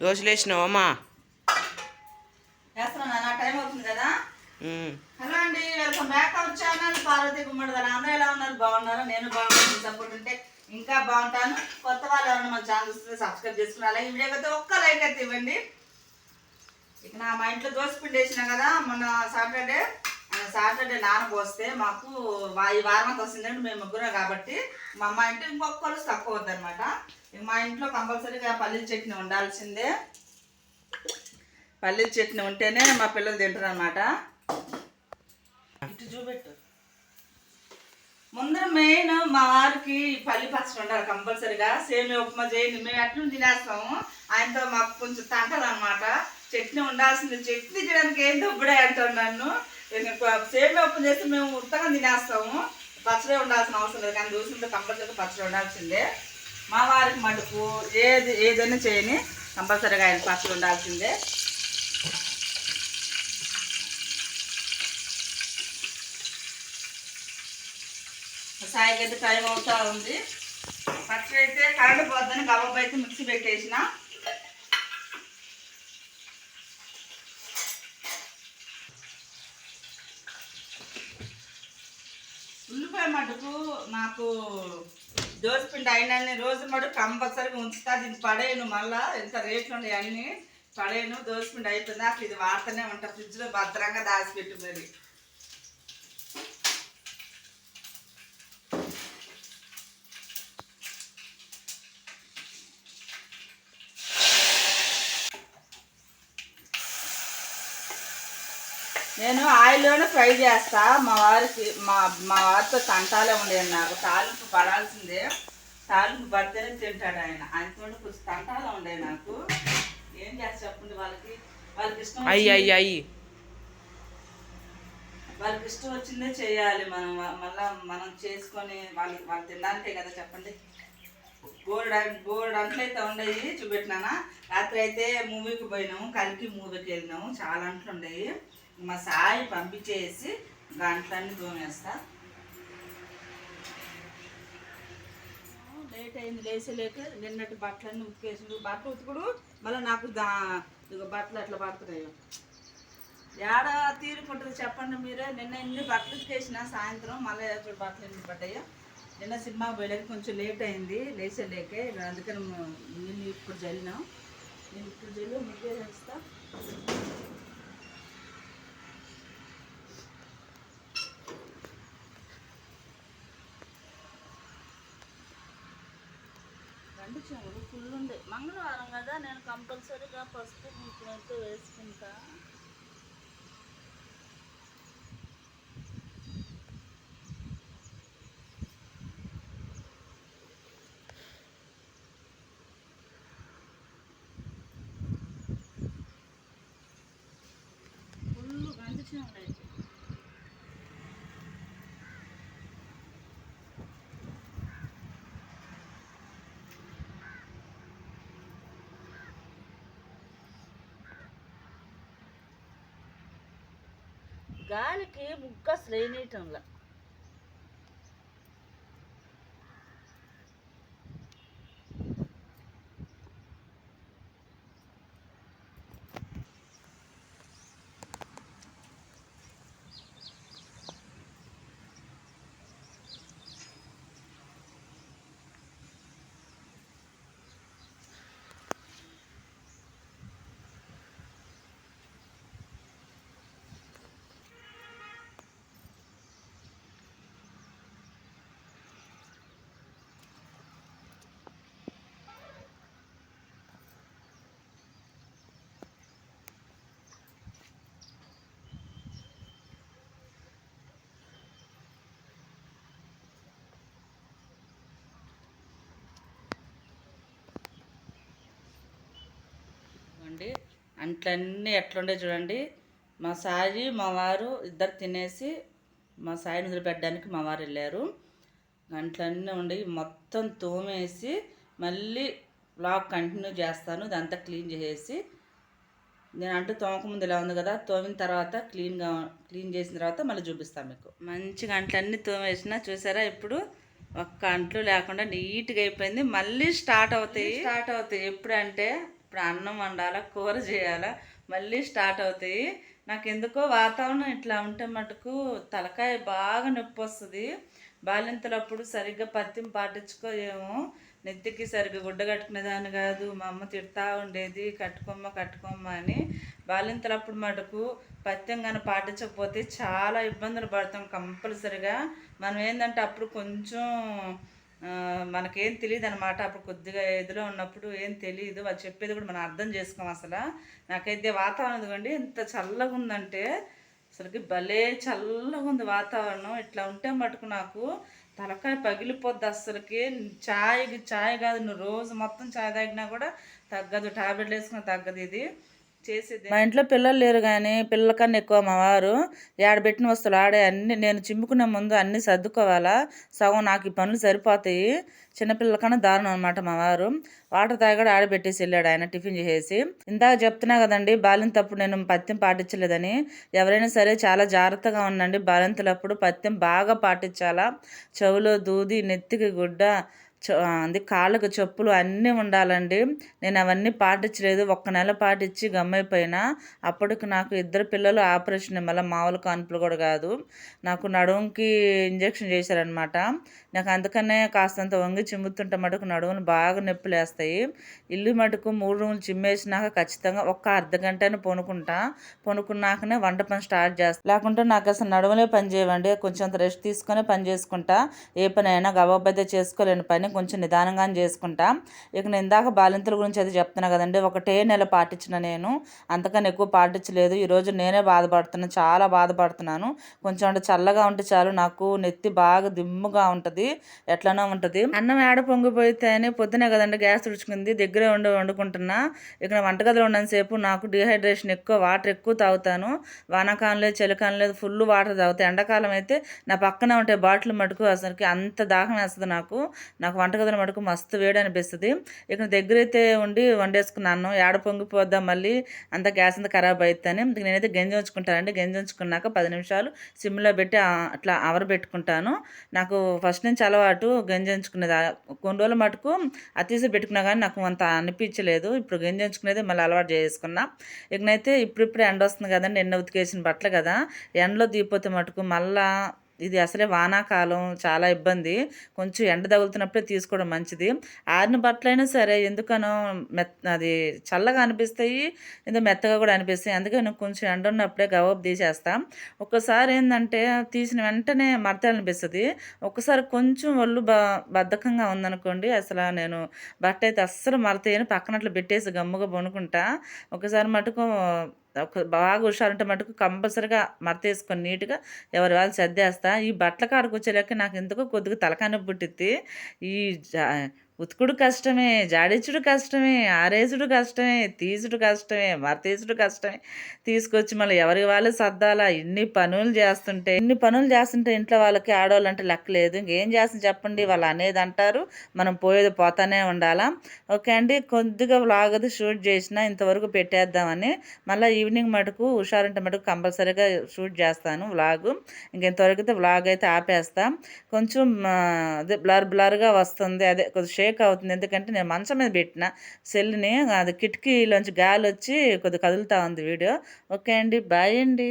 దోశలు వేసినావమ్మా వేస్తున్నాను నా టైం అవుతుంది కదా? ఉమ్. హలో అండి welcome back our channel Parvathi అందరూ ఎలా ఉన్నారు? బాగున్నారు? నేను బాగున్నాను. సపోర్ట్ ఉంటే ఇంకా బాగుంటాను. కొత్త వాళ్ళు ఎవరైనా మన ఛానల్ చూస్తే సబ్స్క్రైబ్ చేసుకుని అలాగే ఈ వీడియోకి అయితే ఒక్క లైక్ అయితే ఇవ్వండి. ఇక నా మా ఇంట్లో దోశ పిండి వేసిన కదా మొన్న సాటర్డే సాటర్డే పోస్తే మాకు ఈ వారం అంతా వస్తుందంటే మేము ముగ్గురం కాబట్టి మా అమ్మ ఇంట్లో ఇంకొకరు తక్కువ వద్దనమాట అనమాట మా ఇంట్లో కంపల్సరీగా పల్లీల చట్నీ ఉండాల్సిందే పల్లీల చట్నీ ఉంటేనే మా పిల్లలు తింటారు అనమాట ఇటు చూపెట్టు. ముందర మెయిన్ మా వారికి పల్లి పచ్చడి ఉండాలి కంపల్సరీగా. సేమియా ఉప్మా చేయండి మేము ఎట్లా తినేస్తాము. ఆయనతో మాకు కొంచెం తంటలు అనమాట చట్నీ ఉండాల్సింది. చట్నీ తినడానికి ఏం దొబ్బుడే అంటాను నన్ను. సేమియా ఉప్మా చేస్తే మేము ఉత్తగా తినేస్తాము. పచ్చడి ఉండాల్సిన అవసరం లేదు. కానీ దోశలతో కంపల్సరీగా పచ్చడి ఉండాల్సిందే. మా వారికి మటుకు ఏది ఏదైనా చేయని కంపల్సరీగా ఆయన పచ్చడి ఉండాల్సిందే. సాయికి అయితే టైం అవుతూ ఉంది. పచ్చడి అయితే కరెంట్ పోద్దని కబాబ్ అయితే మిక్సీ పెట్టేసిన. ఉల్లిపాయ మటుకు నాకు దోసపిండి అయినన్ని రోజు మటుకు కంపల్సరీగా ఉంచుతా దీన్ని పడేయను మళ్ళా. ఎంత రేట్లు ఉన్నాయి అన్నీ పడేయను దోసపిండి అయిపోయింది. అసలు ఇది వాడుతూనే ఉంటా ఫ్రిడ్జ్లో భద్రంగా దాచిపెట్టు మరి. నేను ఆయిల్లోనే ఫ్రై చేస్తా. మా వారికి మా మా వారితో తంటాలే ఉండేది నాకు. తాలింపు పడాల్సిందే. తాలింపు పడితేనే తింటాడు ఆయన. ఆయనతో కొంచెం తంటాలే ఉండే నాకు. ఏం చేస్తా చెప్పండి వాళ్ళకి? వాళ్ళకి ఇష్టం అయ్యి వచ్చింది- అయ్యి అయ్యి. వాళ్ళకి ఇష్టం వచ్చిందే చేయాలి మనం. మళ్ళీ మనం చేసుకొని వాళ్ళు వాళ్ళు తినడానికే కదా చెప్పండి. బోర్డు బోర్డు అంట్లు అయితే ఉండయి చూపెట్టినానా? రాత్రి అయితే మూవీకి పోయినాము. కలికి మూవీకి వెళ్ళినాము. చాలా అంట్లు ఉండయి మా సాయి పంపించేసి గంటలన్నీ తోమేస్తా. లేట్ అయింది లేచలేక నిన్నటి బట్టలన్నీ ఉతికేసి బట్టలు ఉతుకుడు మళ్ళీ నాకు దా ఇక బట్టలు అట్లా పడుతున్నాయో. ఏడ తీరుకుంటుంది చెప్పండి మీరే. నిన్న ఎన్ని బట్టలు ఉతికేసిన సాయంత్రం మళ్ళీ చూడు బట్టలు ఎన్ని పడ్డాయో. నిన్న సినిమా పోయలేక కొంచెం లేట్ అయింది లేచలేక. అందుకని నేను ఇప్పుడు జల్లినాం. నేను ఇప్పుడు జల్లి ముగ్గే చేస్తా రెండు ఫుల్ ఉండే. మంగళవారం కదా నేను కంపల్సరీగా పసుపు కుంకుమైతే వేసుకుంటా. ఫుల్ గంట చెవులు అయితే గాలికి ముక్క అసలు వేయనీయటంలా అంట్లన్నీ ఎట్లుండే చూడండి. మా సాయి మా వారు ఇద్దరు తినేసి మా సాయిని వదిలిపెట్టడానికి మా వారు వెళ్ళారు. అంట్లన్నీ ఉండి మొత్తం తోమేసి మళ్ళీ బ్లాగ్ కంటిన్యూ చేస్తాను. ఇదంతా క్లీన్ చేసేసి నేను అంటూ తోమకముందు ఇలా ఉంది కదా తోమిన తర్వాత క్లీన్గా క్లీన్ చేసిన తర్వాత మళ్ళీ చూపిస్తాను మీకు. మంచిగా అంట్లన్నీ తోమేసిన చూసారా ఇప్పుడు ఒక్క అంట్లు లేకుండా నీట్గా అయిపోయింది. మళ్ళీ స్టార్ట్ అవుతాయి. స్టార్ట్ అవుతాయి. ఎప్పుడంటే ఇప్పుడు అన్నం వండాలా కూర చేయాలా మళ్ళీ స్టార్ట్ అవుతాయి. నాకు ఎందుకో వాతావరణం ఇట్లా ఉంటే మటుకు తలకాయ బాగా నొప్పి వస్తుంది. బాలింతలప్పుడు సరిగ్గా పత్యం పాటించుకోయేమో నెత్తికి సరిగ్గా గుడ్డ కట్టుకునేదాన్ని కాదు మా అమ్మ తిడతా ఉండేది కట్టుకోమ్మ కట్టుకోమ్మ అని. బాలింతలప్పుడు మటుకు పత్యం కానీ పాటించకపోతే చాలా ఇబ్బందులు పడతాం కంపల్సరిగా. మనం ఏంటంటే అప్పుడు కొంచెం మనకేం తెలియదు అనమాట అప్పుడు కొద్దిగా ఎదులో ఉన్నప్పుడు ఏం తెలియదు వాళ్ళు చెప్పేది కూడా మనం అర్థం చేసుకోం అసలు. నాకైతే వాతావరణం ఇదిగోండి ఎంత చల్లగా ఉందంటే అసలుకి భలే చల్లగా ఉంది వాతావరణం. ఇట్లా ఉంటే మటుకు నాకు తలకాయ పగిలిపోద్ది అస్సలకి చాయ్ చాయ్ కాదు నువ్వు రోజు మొత్తం చాయ్ తాగినా కూడా తగ్గదు. టాబ్లెట్లు వేసుకున్నా తగ్గదు ఇది. మా ఇంట్లో పిల్లలు లేరు కానీ పిల్లలకన్నా ఎక్కువ మా వారు ఏడబెట్టిన వస్తువులు ఆడే అన్ని నేను చిమ్ముకునే ముందు అన్నీ సర్దుకోవాలా. సగం నాకు ఈ పనులు సరిపోతాయి. చిన్నపిల్లలకన్నా దారుణం అనమాట మా వారు. వాటర్ తాగాడు ఆడబెట్టేసి వెళ్ళాడు ఆయన టిఫిన్ చేసేసి. ఇందాక చెప్తున్నా కదండి బాలింతప్పుడు నేను పత్యం పాటించలేదని. ఎవరైనా సరే చాలా జాగ్రత్తగా ఉండండి. బాలింతలప్పుడు పత్యం బాగా పాటించాలా. చెవులో దూది నెత్తికి గుడ్డ అది కాళ్ళకు చెప్పులు అన్నీ ఉండాలండి. నేను అవన్నీ పాటించలేదు. ఒక్క నెల పాటించి గమ్మైపోయినా అప్పటికి నాకు ఇద్దరు పిల్లలు ఆపరేషన్ మళ్ళీ మామూలు కాన్పులు కూడా కాదు. నాకు నడుముకి ఇంజెక్షన్ చేశారనమాట నాకు అందుకనే కాస్తంత వంగి చిమ్ముతుంటే మటుకు నడుములు బాగా నొప్పులేస్తాయి. ఇల్లు మటుకు మూడు రూములు చిమ్మేసినాక ఖచ్చితంగా ఒక్క అర్ధ గంటనే పొనుకుంటా. పొనుకున్నాకనే వంట పని స్టార్ట్ చేస్తా. లేకుంటే నాకు అసలు నడుములే పని చేయవండి. కొంచెం రెస్ట్ తీసుకొని పని చేసుకుంటా. ఏ పని అయినా గబాబైతే చేసుకోలేని పని కొంచెం నిదానంగానే చేసుకుంటా. ఇక నేను ఇందాక బాలింతల గురించి అది చెప్తున్నా కదండి ఒకటే నెల పాటించిన నేను. అంతకన్నా ఎక్కువ పాటించలేదు. ఈరోజు నేనే బాధపడుతున్నాను చాలా బాధపడుతున్నాను. కొంచెం అంటే చల్లగా ఉంటే చాలు నాకు నెత్తి బాగా దిమ్ముగా ఉంటుంది ఎట్లనో ఉంటుంది. అన్నం ఏడ పొంగిపోతే అని పొద్దునే కదండి గ్యాస్ తుడుచుకుంది దగ్గరే ఉండి వండుకుంటున్నా. ఇక్కడ వంటగదిలో ఉన్నంతసేపు నాకు డిహైడ్రేషన్ ఎక్కువ వాటర్ ఎక్కువ తాగుతాను. వానాకాలం లేదు చలికాలం లేదు ఫుల్ వాటర్ తాగుతాయి ఎండాకాలం అయితే నా పక్కన ఉంటే బాటిల్ మటుకు అసలుకి అంత దాహం వేస్తుంది నాకు. నాకు వంటగదిలో మటుకు మస్తు వేడి అనిపిస్తుంది ఇక్కడ దగ్గర అయితే ఉండి వండేసుకున్నాను ఏడ పొంగిపోద్దాం మళ్ళీ అంత గ్యాస్ అంతా ఖరాబ్ అవుతుందని ఇంక నేనైతే గంజి ఉంచుకుంటానండి. గంజి ఉంచుకున్నాక పది నిమిషాలు సిమ్లో పెట్టి అట్లా అవర్ పెట్టుకుంటాను. నాకు ఫస్ట్ నుంచి అలవాటు గంజి ఉంచుకునేది. కొన్ని రోజులు మటుకు అతీసి పెట్టుకున్నా కానీ నాకు అంత అనిపించలేదు. ఇప్పుడు గంజి ఉంచుకునేది మళ్ళీ అలవాటు చేసుకున్నా. ఇకనైతే ఇప్పుడిప్పుడు ఎండ వస్తుంది కదండి. ఎండ ఉతికేసిన బట్టలు కదా. ఎండలో దిగిపోతే మటుకు మళ్ళా ఇది అసలే వానాకాలం చాలా ఇబ్బంది. కొంచెం ఎండ తగులుతున్నప్పుడే తీసుకోవడం మంచిది. ఆరిన బట్టలైనా సరే ఎందుకనో మెత్ అది చల్లగా అనిపిస్తాయి ఏదో మెత్తగా కూడా అనిపిస్తాయి. అందుకే నేను కొంచెం ఎండ ఉన్నప్పుడే గవప్ తీసేస్తాం. ఒక్కసారి ఏంటంటే తీసిన వెంటనే మడతాలనిపిస్తుంది ఒక్కసారి కొంచెం ఒళ్ళు బ బద్ధకంగా ఉందనుకోండి అసలు నేను బట్ట అయితే అస్సలు మడతేయని పక్కనట్లు పెట్టేసి గమ్ముగా పొనుకుంటా ఒకసారి మటుకు ఒక బాగా హుషారుంటే మటుకు కంపల్సరిగా మడతేసుకొని నీట్గా ఎవరి వాళ్ళు సర్దేస్తా. ఈ బట్టల కాడకు వచ్చేలాక నాకు ఎందుకో కొద్దిగా తలకాన పుట్టిద్ది. ఈ జా ఉతుకుడు కష్టమే జాడించుడు కష్టమే ఆరేసుడు కష్టమే తీసుడు కష్టమే మరతీసుడు కష్టమే. తీసుకొచ్చి మళ్ళీ ఎవరికి వాళ్ళు సర్దాలా? ఇన్ని పనులు చేస్తుంటే ఇన్ని పనులు చేస్తుంటే ఇంట్లో వాళ్ళకి ఆడవాళ్ళంటే లెక్కలేదు ఇంకేం చేస్తుంది చెప్పండి? వాళ్ళు అనేది అంటారు. మనం పోయేది పోతానే ఉండాలా? ఓకే అండి. కొద్దిగా వ్లాగ్ అది షూట్ చేసినా ఇంతవరకు పెట్టేద్దామని. మళ్ళీ ఈవినింగ్ మటుకు హుషారంటే మటుకు కంపల్సరీగా షూట్ చేస్తాను వ్లాగ్ ఇంకెంతవరకు అయితే వ్లాగ్ అయితే ఆపేస్తాం. కొంచెం అదే బ్లర్ బ్లర్గా వస్తుంది. అదే కొద్దిగా షేక్ అవుతుంది ఎందుకంటే నేను మంచం మీద పెట్టిన సెల్ని అది కిటికీలోంచి గాలి వచ్చి కొద్దిగా కదులుతా ఉంది వీడియో. ఓకే అండి. బాయ్ అండి.